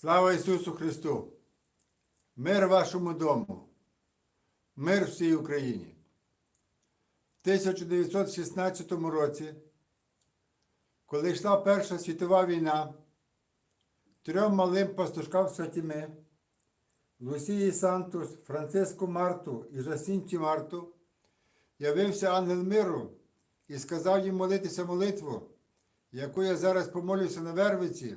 Слава Ісусу Христу! Мир вашому дому, мир всій Україні. В 1916 році, коли йшла Перша світова війна, трьом малим пастушкам Святіми, Лусії Сантус, Франциску Марту і Жасінці Марту, явився ангел миру і сказав їм молитися молитву, яку я зараз помолюся на Вервиці,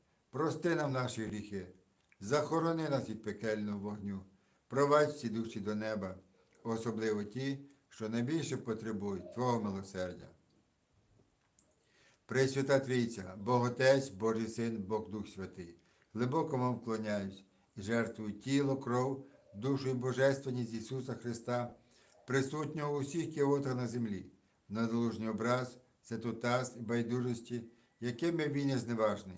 прости нам наші гріхи, захорони нас від пекельного вогню, провадь всі душі до неба, особливо ті, що найбільше потребують Твого милосердя. Пресвята Трійця, Бог Отець, Божий Син, Бог Дух Святий, глибоко вам вклоняюсь і жертвую тіло, кров, душу і божественність Ісуса Христа, присутнього у всіх кіотах на землі, на долужній образ, цитутас і байдужості, якими він є зневажний,